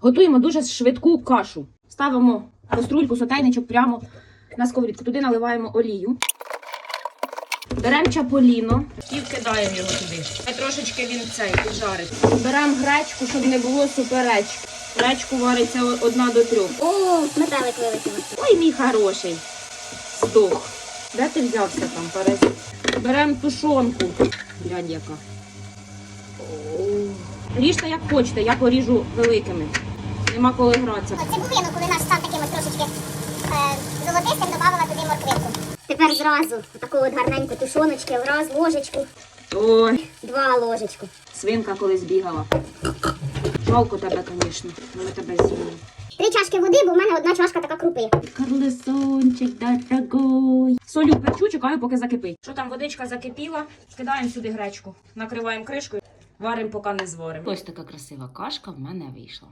Готуємо дуже швидку кашу. Ставимо каструльку, сотейничок прямо на сковорідку. Туди наливаємо олію. Беремо чаполіно і вкидаємо його туди. Хай трошечки він цей піджарить. Беремо гречку, щоб не було суперечки. Гречку вариться одна до трьох. О, метелик вилетів. Ой, мій хороший. Здох. Де ти взявся там, паразит? Беремо тушонку. Глянь, яка. Ріжте як хочете, я поріжу великими. Нема коли гратися. Цибулину, коли наш став таким от трошечки е, золотистим, додавала туди морквинку. Тепер зразу таку от гарненьку тушоночки, враз ложечку, Ой, два ложечку. свинка колись бігала. Жалко тебе, звісно. Ми тебе з'їли. Три чашки води, бо в мене одна чашка така крупи. Карлесончик, дорогой. Солю перчу, чекаю, поки закипить. Що там водичка закипіла, кидаємо сюди гречку. Накриваємо кришкою, варимо, поки не зваримо. Ось така красива кашка в мене вийшла.